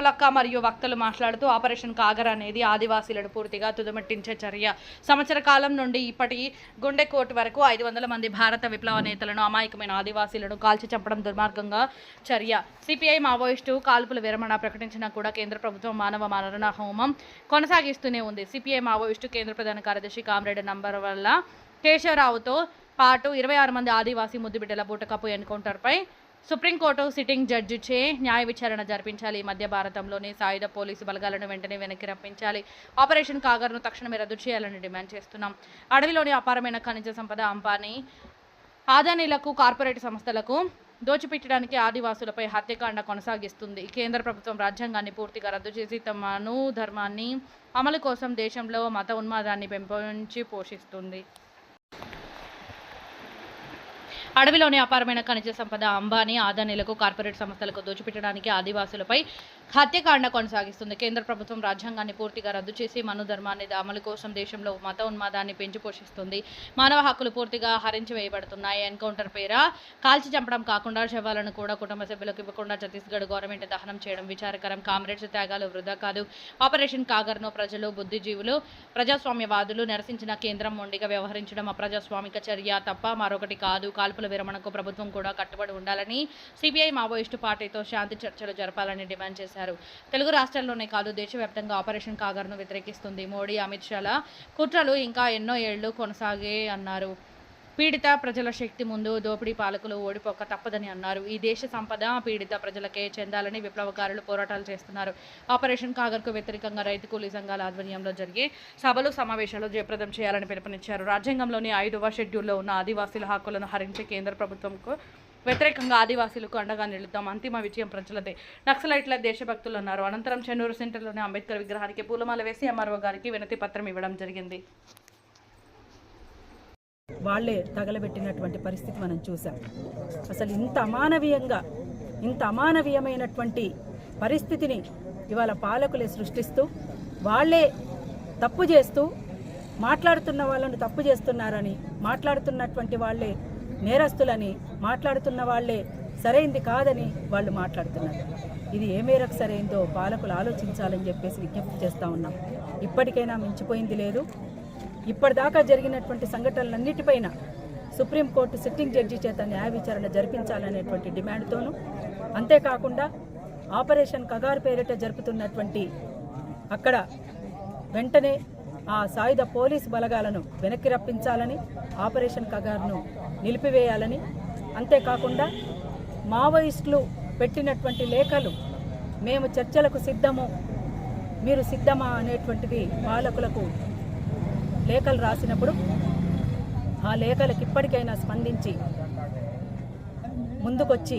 నిర్మలక్క మరియు వక్తలు మాట్లాడుతూ ఆపరేషన్ కాగర్ అనేది ఆదివాసీలను పూర్తిగా తుదమట్టించే చర్య. సంవత్సర కాలం నుండి ఇప్పటి గుండెకోట్ వరకు ఐదు వందల మంది భారత విప్లవ నేతలను అమాయకమైన ఆదివాసీలను కాల్చి చంపడం దుర్మార్గంగా చర్య. సిపిఐ మావోయిస్టు కాల్పుల విరమణ ప్రకటించినా కూడా కేంద్ర ప్రభుత్వం మానవ మరణ హోమం కొనసాగిస్తూనే ఉంది. సిపిఐ మావోయిస్టు కేంద్ర ప్రధాన కార్యదర్శి కామ్రేడ్ నంబర్ వల్ల కేశవరావుతో పాటు ఇరవై ఆరు మంది ఆదివాసీ ముద్దుబిడ్డల బూటకపు ఎన్కౌంటర్పై సుప్రీంకోర్టు సిట్టింగ్ జడ్జిచే న్యాయ విచారణ జరిపించాలి. ఈ మధ్య భారతంలోని సాయుధ పోలీసు బలగాలను వెంటనే వెనక్కి రప్పించాలి. ఆపరేషన్ కాగర్ను తక్షణమే రద్దు చేయాలని డిమాండ్ చేస్తున్నాం. అడవిలోని అపారమైన ఖనిజ సంపద అంబానీ ఆదానీలకు కార్పొరేట్ సంస్థలకు దోచిపెట్టడానికి ఆదివాసులపై హత్యకాండ కొనసాగిస్తుంది. కేంద్ర ప్రభుత్వం రాజ్యాంగాన్ని పూర్తిగా రద్దు చేసి తమను ధర్మాన్ని అమలు కోసం దేశంలో మత ఉన్మాదాన్ని పెంపొంచి పోషిస్తుంది. అడవిలోని అపారమైన ఖనిజ సంపద అంబానీ ఆదానీలకు కార్పొరేట్ సంస్థలకు దోచిపెట్టడానికి ఆదివాసులపై హత్యకాండ కొనసాగిస్తుంది. కేంద్ర ప్రభుత్వం రాజ్యాంగాన్ని పూర్తిగా రద్దు చేసి మనుధర్మాన్ని అమలు కోసం దేశంలో మత ఉన్మాదాన్ని పెంచి పోషిస్తుంది. మానవ హక్కులు పూర్తిగా హరించి వేయబడుతున్నాయి. ఎన్కౌంటర్ పేర కాల్చి చంపడం కాకుండా శవాలను కూడా కుటుంబ సభ్యులకు ఇవ్వకుండా ఛత్తీస్గఢ్ గవర్నమెంట్ దహనం చేయడం విచారకరం. కామ్రేడ్స్ త్యాగాలు వృధా కాదు. ఆపరేషన్ కాగర్ను ప్రజలు బుద్ధిజీవులు ప్రజాస్వామ్యవాదులు నిరసించిన కేంద్రం మొండిగా వ్యవహరించడం అప్రజాస్వామిక చర్య తప్ప మరొకటి కాదు. కాల్పుల విరమణకు ప్రభుత్వం కూడా కట్టుబడి ఉండాలని సిపిఐ మావోయిస్టు పార్టీతో శాంతి చర్చలు జరపాలని డిమాండ్ చేశారు. తెలుగు రాష్ట్రాల్లోనే కాదు దేశవ్యాప్తంగా ఆపరేషన్ కాగర్ను వ్యతిరేకిస్తుంది మోడీ అమిత్ షాల కుట్రలు ఇంకా ఎన్నో ఏళ్ళు కొనసాగే అన్నారు. పీడిత ప్రజల శక్తి ముందు దోపిడీ పాలకులు ఓడిపోక తప్పదని అన్నారు. ఈ దేశ సంపద పీడిత ప్రజలకే చెందాలని విప్లవకారులు పోరాటాలు చేస్తున్నారు. ఆపరేషన్ కాగర్కు వ్యతిరేకంగా రైతు కూలీ సంఘాల ఆధ్వర్యంలో జరిగే సభలు సమావేశాలు జయప్రదం చేయాలని పిలుపునిచ్చారు. రాజ్యాంగంలోని ఐదవ షెడ్యూల్లో ఉన్న ఆదివాసీల హక్కులను హరించే కేంద్ర ప్రభుత్వంకు వ్యతిరేకంగా ఆదివాసీలకు అండగా నిలుద్దాం అంతిమ విజయం ప్రజలదే. నక్సలైట్ల దేశభక్తులు అన్నారు. అనంతరం చెన్నూరు సెంటర్లోని అంబేద్కర్ విగ్రహానికి పూలమాల వేసి ఎంఆర్ఓ గారికి వినతి పత్రం ఇవ్వడం జరిగింది. వాళ్ళే తగలబెట్టినటువంటి పరిస్థితి మనం చూసాం అసలు ఇంత అమానవీయంగా ఇంత అమానవీయమైనటువంటి పరిస్థితిని ఇవాళ పాలకులే సృష్టిస్తూ వాళ్ళే తప్పు చేస్తూ మాట్లాడుతున్న వాళ్ళను తప్పు చేస్తున్నారని మాట్లాడుతున్నటువంటి వాళ్ళే నేరస్తులని మాట్లాడుతున్న వాళ్ళే సరైంది కాదని వాళ్ళు మాట్లాడుతున్నారు. ఇది ఏ మేరకు సరైందో పాలకులు ఆలోచించాలని చెప్పేసి విజ్ఞప్తి చేస్తూ ఉన్నాం. ఇప్పటికైనా మించిపోయింది లేదు. ఇప్పటిదాకా జరిగినటువంటి సంఘటనలన్నిటిపైన సుప్రీంకోర్టు సిట్టింగ్ జడ్జి చేత న్యాయ విచారణ జరిపించాలనేటువంటి డిమాండ్తోనూ అంతేకాకుండా ఆపరేషన్ కగారు పేరిట జరుపుతున్నటువంటి అక్కడ వెంటనే ఆ సాయుధ పోలీసు బలగాలను వెనక్కి రప్పించాలని ఆపరేషన్ కగార్ను నిలిపివేయాలని అంతేకాకుండా మావోయిస్టులు పెట్టినటువంటి లేఖలు మేము చర్చలకు సిద్ధము మీరు సిద్ధమా అనేటువంటిది పాలకులకు లేఖలు రాసినప్పుడు ఆ లేఖలకు ఇప్పటికైనా స్పందించి ముందుకొచ్చి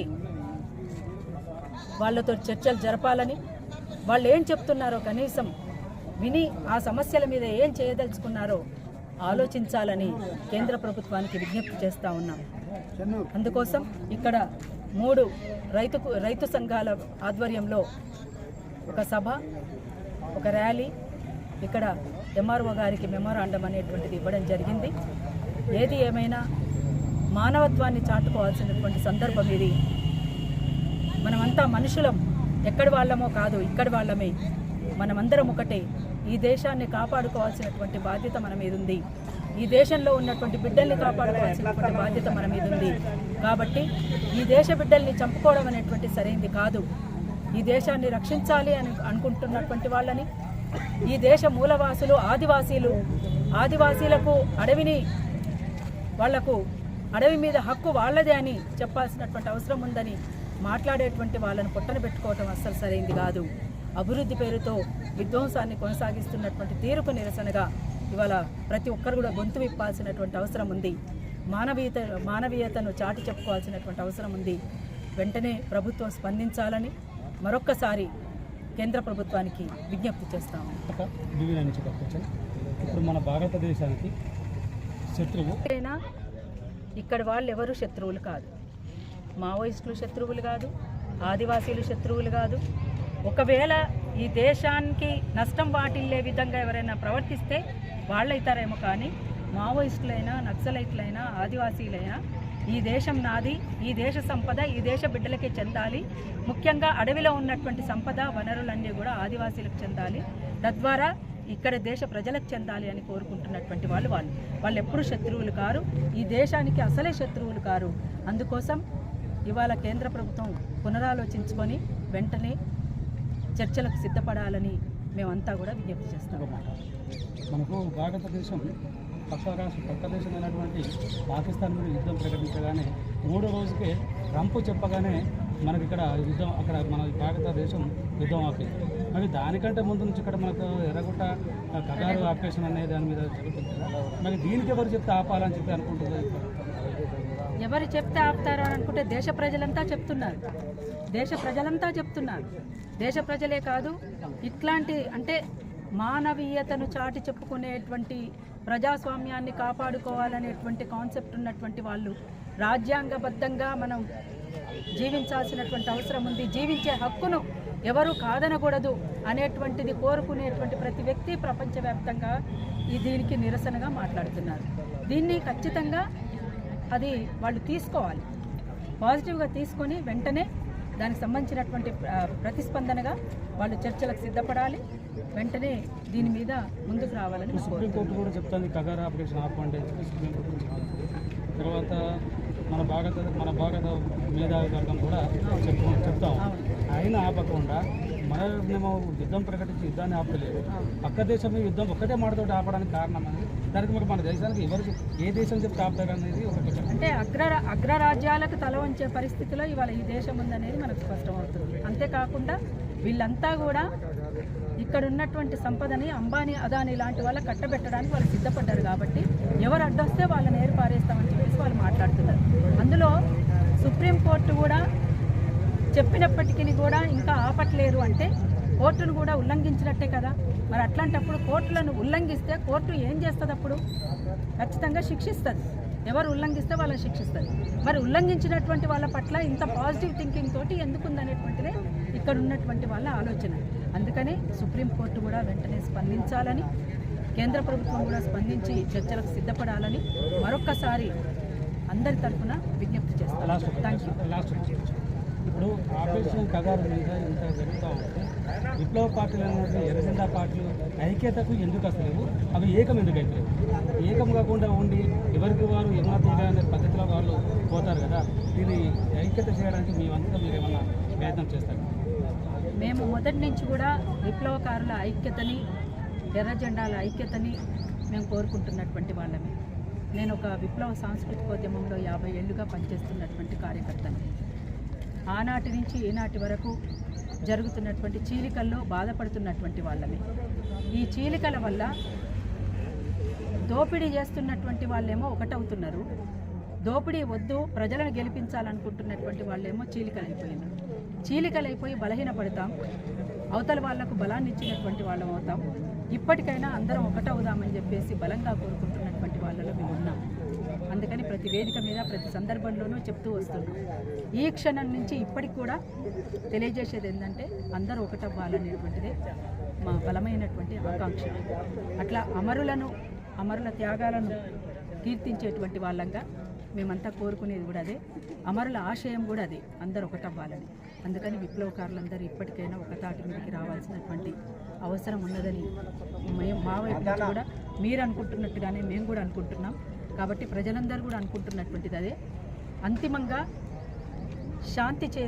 వాళ్ళతో చర్చలు జరపాలని వాళ్ళు ఏం చెప్తున్నారో కనీసం విని ఆ సమస్యల మీద ఏం చేయదలుచుకున్నారో ఆలోచించాలని కేంద్ర ప్రభుత్వానికి విజ్ఞప్తి చేస్తూ ఉన్నాం. అందుకోసం ఇక్కడ మూడు రైతు రైతు సంఘాల ఆధ్వర్యంలో ఒక సభ ఒక ర్యాలీ ఇక్కడ ఎంఆర్ఓ గారికి మెమోరాండం అనేటువంటిది ఇవ్వడం జరిగింది. ఏది ఏమైనా మానవత్వాన్ని చాటుకోవాల్సినటువంటి సందర్భం ఇది. మనమంతా మనుషులం. ఎక్కడి వాళ్ళమో కాదు ఇక్కడి వాళ్ళమే. మనమందరం ఒకటే. ఈ దేశాన్ని కాపాడుకోవాల్సినటువంటి బాధ్యత మన మీద ఉంది. ఈ దేశంలో ఉన్నటువంటి బిడ్డల్ని కాపాడుకోవాల్సినటువంటి బాధ్యత మన మీద ఉంది. కాబట్టి ఈ దేశ బిడ్డల్ని చంపుకోవడం అనేటువంటి సరైంది కాదు. ఈ దేశాన్ని రక్షించాలి అని అనుకుంటున్నటువంటి వాళ్ళని ఈ దేశ మూలవాసులు ఆదివాసీలు ఆదివాసీలకు అడవిని వాళ్ళకు అడవి మీద హక్కు వాళ్ళదే అని చెప్పాల్సినటువంటి అవసరం ఉందని మాట్లాడేటువంటి వాళ్ళను పొట్టన పెట్టుకోవటం అస్సలు సరైంది కాదు. అభివృద్ధి పేరుతో విధ్వంసాన్ని కొనసాగిస్తున్నటువంటి తీరుకు నిరసనగా ఇవాళ ప్రతి ఒక్కరు కూడా గొంతు విప్పాల్సినటువంటి అవసరం ఉంది. మానవీయత మానవీయతను చాటి చెప్పుకోవాల్సినటువంటి అవసరం ఉంది. వెంటనే ప్రభుత్వం స్పందించాలని మరొక్కసారి కేంద్ర ప్రభుత్వానికి విజ్ఞప్తి చేస్తాము. ఇప్పుడు మన భారతదేశానికి శత్రువు అయినా ఇక్కడ వాళ్ళు ఎవరు శత్రువులు కాదు. మావోయిస్టులు శత్రువులు కాదు ఆదివాసీలు శత్రువులు కాదు. ఒకవేళ ఈ దేశానికి నష్టం వాటిల్లే విధంగా ఎవరైనా ప్రవర్తిస్తే వాళ్ళైతారేమో కానీ మావోయిస్టులైనా నక్సలైట్లైనా ఆదివాసీలైనా ఈ దేశం నాది ఈ దేశ సంపద ఈ దేశ బిడ్డలకే చెందాలి. ముఖ్యంగా అడవిలో ఉన్నటువంటి సంపద వనరులన్నీ కూడా ఆదివాసీలకు చెందాలి. తద్వారా ఇక్కడ దేశ ప్రజలకు చెందాలి అని కోరుకుంటున్నటువంటి వాళ్ళు వాళ్ళు. వాళ్ళు ఎప్పుడు శత్రువులు కారు. ఈ దేశానికి అసలే శత్రువులు కారు. అందుకోసం ఇవాళ కేంద్ర ప్రభుత్వం పునరాలోచించుకొని వెంటనే చర్చలకు సిద్ధపడాలని మేమంతా కూడా విజ్ఞప్తి చేస్తాం మనకు భారతదేశం పక్క రాష్ట్ర పక్క దేశమైనటువంటి పాకిస్తాన్ మీద యుద్ధం ప్రకటించగానే మూడో రోజుకే ట్రంప్ చెప్పగానే మనకి ఇక్కడ యుద్ధం అక్కడ మన భారతదేశం యుద్ధం ఆపేది. మరి దానికంటే ముందు నుంచి ఇక్కడ మనకు ఎర్రగుట్ట కటారు ఆపరేషన్ అనే దాని మీద జరుగుతుంది మరి దీనికి ఎవరు చెప్తే ఆపాలని చెప్పి అనుకుంటున్నారు? ఎవరు చెప్తే ఆపుతారు అని అనుకుంటే దేశ ప్రజలంతా చెప్తున్నారు. దేశ ప్రజలంతా చెప్తున్నారు. దేశ ప్రజలే కాదు ఇట్లాంటి అంటే మానవీయతను చాటి చెప్పుకునేటువంటి ప్రజాస్వామ్యాన్ని కాపాడుకోవాలనేటువంటి కాన్సెప్ట్ ఉన్నటువంటి వాళ్ళు రాజ్యాంగబద్ధంగా మనం జీవించాల్సినటువంటి అవసరం ఉంది. జీవించే హక్కును ఎవరు కాదనకూడదు అనేటువంటిది కోరుకునేటువంటి ప్రతి వ్యక్తి ప్రపంచవ్యాప్తంగా ఈ దీనికి నిరసనగా మాట్లాడుతున్నారు. దీన్ని ఖచ్చితంగా అది వాళ్ళు తీసుకోవాలి. పాజిటివ్గా తీసుకొని వెంటనే దానికి సంబంధించినటువంటి ప్రతిస్పందనగా వాళ్ళు చర్చలకు సిద్ధపడాలి. వెంటనే దీని మీద ముందుకు రావాలని సుప్రీంకోర్టు కూడా చెప్తుంది కగారు ఆపరేషన్ ఆపండి సుప్రీంకోర్టు తర్వాత మన భారత మన భారత మేధావి వర్గం కూడా చెప్పు చెప్తాం అయినా ఆపకుండా మనమేమో యుద్ధం ప్రకటించి యుద్ధాన్ని ఆపలేదు. పక్క దేశం యుద్ధం ఒక్కటే మాటతో ఆపడానికి కారణం అనేది దానికి మరి మన దేశానికి ఎవరు చెప్- ఏ దేశం చెప్తే ఆపుతారు అనేది ఒకటి. అంటే అగ్ర అగ్రరాజ్యాలకు తల వంచే పరిస్థితిలో ఇవాళ ఈ దేశం ఉందనేది మనకు స్పష్టమవుతుంది. అంతేకాకుండా వీళ్ళంతా కూడా ఇక్కడ ఉన్నటువంటి సంపదని అంబానీ అదానీ లాంటి వాళ్ళ కట్టబెట్టడానికి వాళ్ళు సిద్ధపడ్డారు కాబట్టి ఎవరు అడ్డొస్తే వాళ్ళని ఏర్పారేస్తామని చెప్పేసి వాళ్ళు మాట్లాడుతున్నారు. అందులో సుప్రీంకోర్టు కూడా చెప్పినప్పటికీ కూడా ఇంకా ఆపట్లేరు అంటే కోర్టును కూడా ఉల్లంఘించినట్టే కదా. మరి అట్లాంటప్పుడు కోర్టులను ఉల్లంఘిస్తే కోర్టు ఏం చేస్తుంది అప్పుడు ఖచ్చితంగా శిక్షిస్తుంది. ఎవరు ఉల్లంఘిస్తే వాళ్ళని శిక్షిస్తుంది మరి ఉల్లంఘించినటువంటి వాళ్ళ పట్ల ఇంత పాజిటివ్ థింకింగ్ తోటి ఎందుకు ఉందనేటువంటిదే ఇక్కడ ఉన్నటువంటి వాళ్ళ ఆలోచన. అందుకని సుప్రీంకోర్టు కూడా వెంటనే స్పందించాలని కేంద్ర ప్రభుత్వం కూడా స్పందించి చర్చలకు సిద్ధపడాలని మరొక్కసారి అందరి తరఫున విజ్ఞప్తి చేస్తాను. థ్యాంక్ యూ ఇప్పుడు ఆపరేషన్ కగారు మీద ఇంత జరుగుతూ ఉంటే విప్లవ పార్టీలు అనేది ఎర్రజెండా పార్టీలు ఐక్యతకు ఎందుకు అసలు అవి ఏకం ఎందుకు అవుతాయి ఏకం కాకుండా ఉండి ఎవరికి వారు యమునాతీగా అనే పద్ధతిలో వాళ్ళు పోతారు కదా దీన్ని ఐక్యత చేయడానికి మేమంతా మీరు ఏమన్నా ప్రయత్నం చేస్తారు? మేము మొదటి నుంచి కూడా విప్లవకారుల ఐక్యతని ఎర్ర జెండాల ఐక్యతని మేము కోరుకుంటున్నటువంటి వాళ్ళమే. నేను ఒక విప్లవ సాంస్కృతికోద్యమంలో యాభై ఏళ్ళుగా పనిచేస్తున్నటువంటి కార్యకర్తని. ఆనాటి నుంచి ఈనాటి వరకు జరుగుతున్నటువంటి చీలికల్లో బాధపడుతున్నటువంటి వాళ్ళమే. ఈ చీలికల వల్ల దోపిడీ చేస్తున్నటువంటి వాళ్ళేమో ఒకటవుతున్నారు. దోపిడీ వద్దు ప్రజలను గెలిపించాలనుకుంటున్నటువంటి వాళ్ళేమో చీలికలైపోయినారు. చీలికలైపోయి బలహీనపడతాం అవతల వాళ్ళకు బలాన్ని ఇచ్చినటువంటి వాళ్ళం అవుతాం. ఇప్పటికైనా అందరం ఒకటవుదామని చెప్పేసి బలంగా కోరుకుంటున్నటువంటి వాళ్ళలో మేము ఉన్నాం అందుకని ప్రతి వేదిక మీద ప్రతి సందర్భంలోనూ చెప్తూ వస్తున్నాం. ఈ క్షణం నుంచి ఇప్పటికి కూడా తెలియజేసేది ఏంటంటే అందరూ ఒకటవ్వాలనేటువంటిదే మా బలమైనటువంటి ఆకాంక్ష. అట్లా అమరులను అమరుల త్యాగాలను కీర్తించేటువంటి వాళ్ళంగా మేమంతా కోరుకునేది కూడా అదే. అమరుల ఆశయం కూడా అదే అందరూ ఒకటవ్వాలని. అందుకని విప్లవకారులందరూ ఇప్పటికైనా ఒక తాటి మీదకి రావాల్సినటువంటి అవసరం ఉన్నదని మేము మా వైపు కూడా మీరు అనుకుంటున్నట్టుగానే మేము కూడా అనుకుంటున్నాం. కాబట్టి ప్రజలందరూ కూడా అనుకుంటున్నటువంటిది అదే. అంతిమంగా శాంతి చే